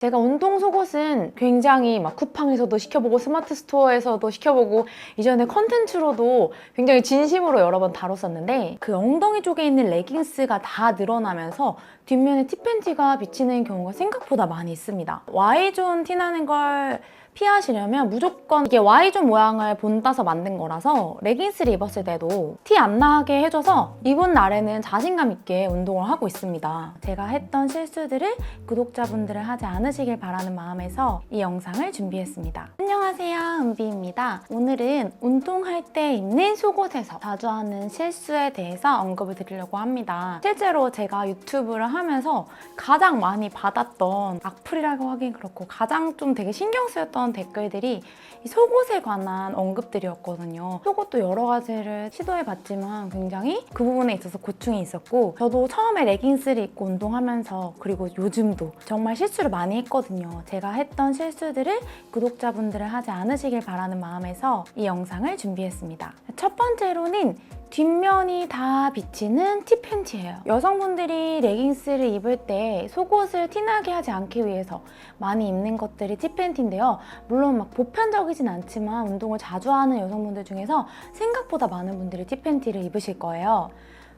제가 운동 속옷은 굉장히 막 쿠팡에서도 시켜보고 스마트 스토어에서도 시켜보고 이전에 컨텐츠로도 굉장히 진심으로 여러 번 다뤘었는데 그 엉덩이 쪽에 있는 레깅스가 다 늘어나면서 뒷면에 티팬티가 비치는 경우가 생각보다 많이 있습니다. Y존 티나는 걸 피하시려면 무조건 이게 Y존 모양을 본따서 만든 거라서 레깅스를 입었을 때도 티 안 나게 해줘서 입은 날에는 자신감 있게 운동을 하고 있습니다. 제가 했던 실수들을 구독자분들은 하지 않으시길 바라는 마음에서 이 영상을 준비했습니다. 안녕하세요, 은비입니다. 오늘은 운동할 때 입는 속옷에서 자주 하는 실수에 대해서 언급을 드리려고 합니다. 실제로 제가 유튜브를 하 면서 가장 많이 받았던 악플이라고 하긴 그렇고 가장 좀 되게 신경 쓰였던 댓글들이 이 속옷에 관한 언급들이었거든요. 속옷도 여러 가지를 시도해봤지만 굉장히 그 부분에 있어서 고충이 있었고 저도 처음에 레깅스를 입고 운동하면서 그리고 요즘도 정말 실수를 많이 했거든요. 제가 했던 실수들을 구독자분들은 하지 않으시길 바라는 마음에서 이 영상을 준비했습니다. 첫 번째로는 뒷면이 다 비치는 티팬티예요. 여성분들이 레깅스를 입을 때 속옷을 티나게 하지 않기 위해서 많이 입는 것들이 티팬티인데요. 물론 막 보편적이진 않지만 운동을 자주 하는 여성분들 중에서 생각보다 많은 분들이 티팬티를 입으실 거예요.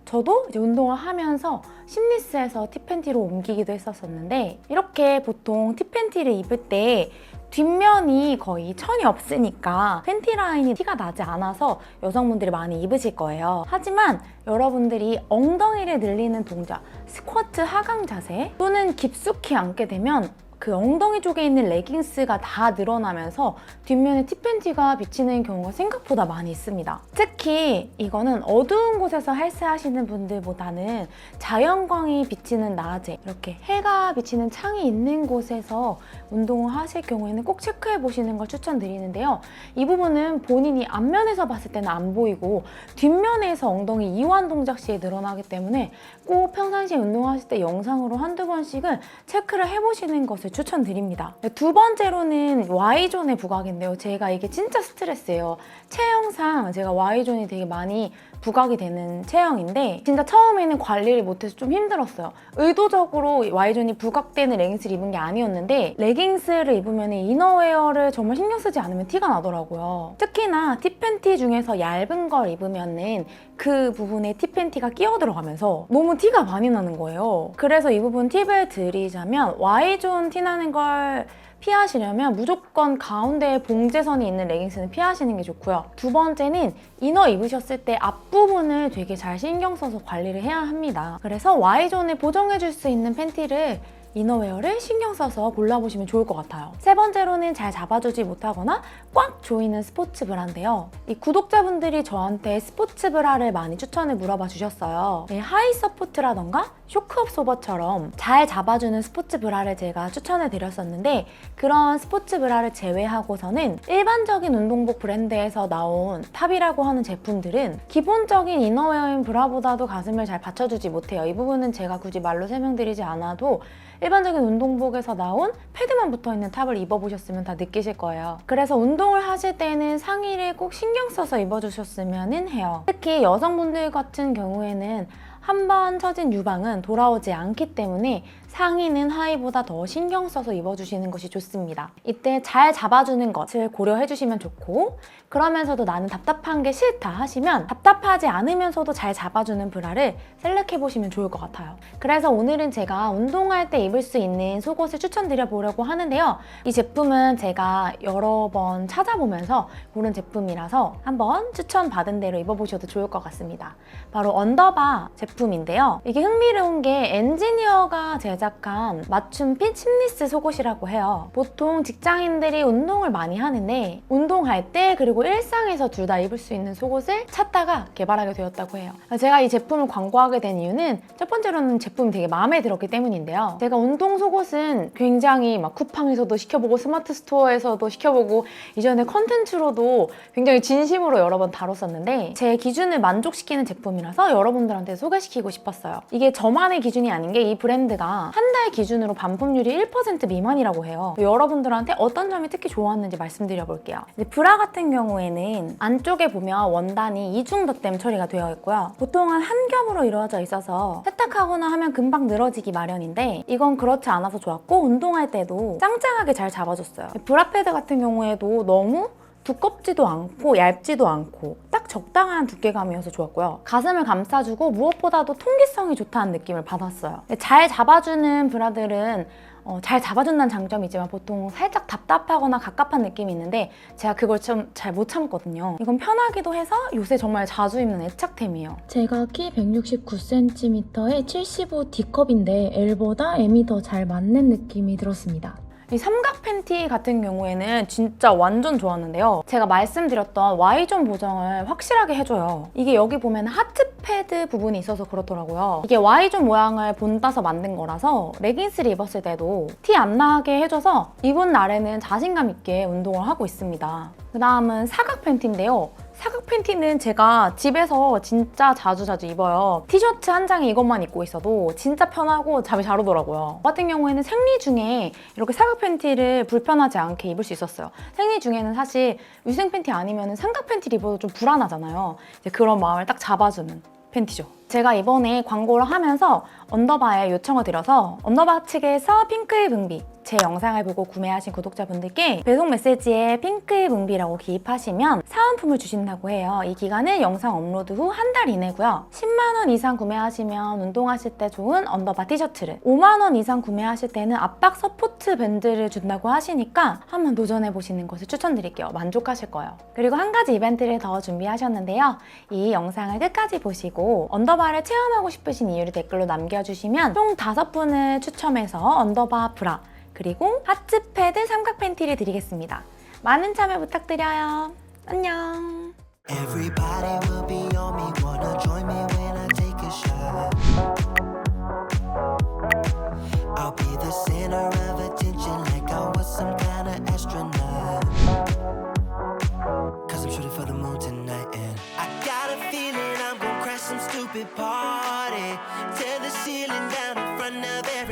저도 이제 운동을 하면서 심리스에서 티팬티로 옮기기도 했었었는데 이렇게 보통 티팬티를 입을 때 뒷면이 거의 천이 없으니까 팬티 라인이 티가 나지 않아서 여성분들이 많이 입으실 거예요. 하지만 여러분들이 엉덩이를 늘리는 동작, 스쿼트 하강 자세 또는 깊숙이 앉게 되면 그 엉덩이 쪽에 있는 레깅스가 다 늘어나면서 뒷면에 티팬티가 비치는 경우가 생각보다 많이 있습니다. 특히 이거는 어두운 곳에서 헬스하시는 분들보다는 자연광이 비치는 낮에 이렇게 해가 비치는 창이 있는 곳에서 운동을 하실 경우에는 꼭 체크해 보시는 걸 추천드리는데요. 이 부분은 본인이 앞면에서 봤을 때는 안 보이고 뒷면에서 엉덩이 이완 동작 시에 늘어나기 때문에 꼭 평상시에 운동하실 때 영상으로 한두 번씩은 체크를 해보시는 것을 추천드립니다. 두 번째로는 Y존의 부각인데요. 제가 이게 진짜 스트레스예요. 체형상 제가 Y존이 되게 많이 부각이 되는 체형인데 진짜 처음에는 관리를 못해서 좀 힘들었어요. 의도적으로 Y존이 부각되는 레깅스를 입은 게 아니었는데 레깅스를 입으면 이너웨어를 정말 신경 쓰지 않으면 티가 나더라고요. 특히나 티팬티 중에서 얇은 걸 입으면 은 그 부분에 티팬티가 끼어 들어가면서 너무 티가 많이 나는 거예요. 그래서 이 부분 팁을 드리자면 Y존 티 나는 걸 피하시려면 무조건 가운데에 봉제선이 있는 레깅스는 피하시는 게 좋고요. 두 번째는 이너 입으셨을 때 앞부분을 되게 잘 신경 써서 관리를 해야 합니다. 그래서 Y존을 보정해줄 수 있는 팬티를 이너웨어를 신경 써서 골라보시면 좋을 것 같아요. 세 번째로는 잘 잡아주지 못하거나 꽉 조이는 스포츠 브라인데요. 이 구독자분들이 저한테 스포츠 브라를 많이 추천을 물어봐 주셨어요. 네, 하이 서포트라던가 쇼크업 소버처럼 잘 잡아주는 스포츠 브라를 제가 추천을 드렸었는데 그런 스포츠 브라를 제외하고서는 일반적인 운동복 브랜드에서 나온 탑이라고 하는 제품들은 기본적인 이너웨어인 브라보다도 가슴을 잘 받쳐주지 못해요. 이 부분은 제가 굳이 말로 설명드리지 않아도 일반적인 운동복에서 나온 패드만 붙어 있는 탑을 입어보셨으면 다 느끼실 거예요. 그래서 운동을 하실 때는 상의를 꼭 신경 써서 입어주셨으면 해요. 특히 여성분들 같은 경우에는 한번 처진 유방은 돌아오지 않기 때문에 상의는 하의보다 더 신경 써서 입어주시는 것이 좋습니다. 이때 잘 잡아주는 것을 고려해 주시면 좋고 그러면서도 나는 답답한 게 싫다 하시면 답답하지 않으면서도 잘 잡아주는 브라를 셀렉해 보시면 좋을 것 같아요. 그래서 오늘은 제가 운동할 때 입을 수 있는 속옷을 추천드려 보려고 하는데요. 이 제품은 제가 여러 번 찾아보면서 고른 제품이라서 한번 추천받은 대로 입어보셔도 좋을 것 같습니다. 바로 언더바 제품인데요. 이게 흥미로운 게 엔지니어가 제작 한 맞춤 핏 심리스 속옷이라고 해요. 보통 직장인들이 운동을 많이 하는데 운동할 때 그리고 일상에서 둘 다 입을 수 있는 속옷을 찾다가 개발하게 되었다고 해요. 제가 이 제품을 광고하게 된 이유는 첫 번째로는 제품이 되게 마음에 들었기 때문인데요. 제가 운동 속옷은 굉장히 막 쿠팡에서도 시켜보고 스마트 스토어에서도 시켜보고 이전에 컨텐츠로도 굉장히 진심으로 여러 번 다뤘었는데 제 기준을 만족시키는 제품이라서 여러분들한테 소개시키고 싶었어요. 이게 저만의 기준이 아닌 게 이 브랜드가 한 달 기준으로 반품률이 1% 미만이라고 해요. 여러분들한테 어떤 점이 특히 좋았는지 말씀드려 볼게요. 브라 같은 경우에는 안쪽에 보면 원단이 이중 덧댐 처리가 되어 있고요. 보통은 한 겹으로 이루어져 있어서 세탁하거나 하면 금방 늘어지기 마련인데 이건 그렇지 않아서 좋았고 운동할 때도 짱짱하게 잘 잡아줬어요. 브라 패드 같은 경우에도 너무 두껍지도 않고 얇지도 않고 딱 적당한 두께감이어서 좋았고요. 가슴을 감싸주고 무엇보다도 통기성이 좋다는 느낌을 받았어요. 잘 잡아주는 브라들은 어, 잘 잡아준다는 장점이 있지만 보통 살짝 답답하거나 갑갑한 느낌이 있는데 제가 그걸 좀 잘 못 참거든요. 이건 편하기도 해서 요새 정말 자주 입는 애착템이에요. 제가 키 169cm에 75 D컵인데 L보다 M이 더 잘 맞는 느낌이 들었습니다. 이 삼각 팬티 같은 경우에는 진짜 완전 좋았는데요. 제가 말씀드렸던 Y존 보정을 확실하게 해줘요. 이게 여기 보면 하트 패드 부분이 있어서 그렇더라고요. 이게 Y존 모양을 본따서 만든 거라서 레깅스를 입었을 때도 티 안 나게 해줘서 입은 날에는 자신감 있게 운동을 하고 있습니다. 그 다음은 사각 팬티인데요. 사각 팬티는 제가 집에서 진짜 자주 자주 입어요. 티셔츠 한 장에 이것만 입고 있어도 진짜 편하고 잠이 잘 오더라고요. 저 같은 경우에는 생리 중에 이렇게 사각 팬티를 불편하지 않게 입을 수 있었어요. 생리 중에는 사실 위생 팬티 아니면 삼각 팬티를 입어도 좀 불안하잖아요. 그런 마음을 딱 잡아주는 팬티죠. 제가 이번에 광고를 하면서 언더바에 요청을 드려서 언더바 측에서 핑크의 붕비 제 영상을 보고 구매하신 구독자분들께 배송 메시지에 핑크의 붕비라고 기입하시면 사은품을 주신다고 해요. 이 기간은 영상 업로드 후 한 달 이내고요. 10만 원 이상 구매하시면 운동하실 때 좋은 언더바 티셔츠를 5만 원 이상 구매하실 때는 압박 서포트 밴드를 준다고 하시니까 한번 도전해 보시는 것을 추천드릴게요. 만족하실 거예요. 그리고 한 가지 이벤트를 더 준비하셨는데요. 이 영상을 끝까지 보시고 언더바 를 체험하고 싶으신 이유를 댓글로 남겨주시면 총 다섯 분을 추첨해서 언더바 브라 그리고 하트 패드 삼각 팬티를 드리겠습니다. 많은 참여 부탁드려요. 안녕.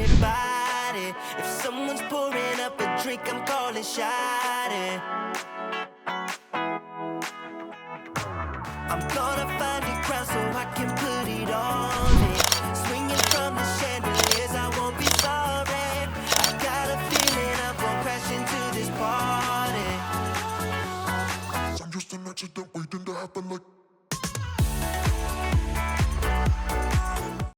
Everybody. If someone's pouring up a drink, I'm calling shot. I'm gonna find a crown so I can put it on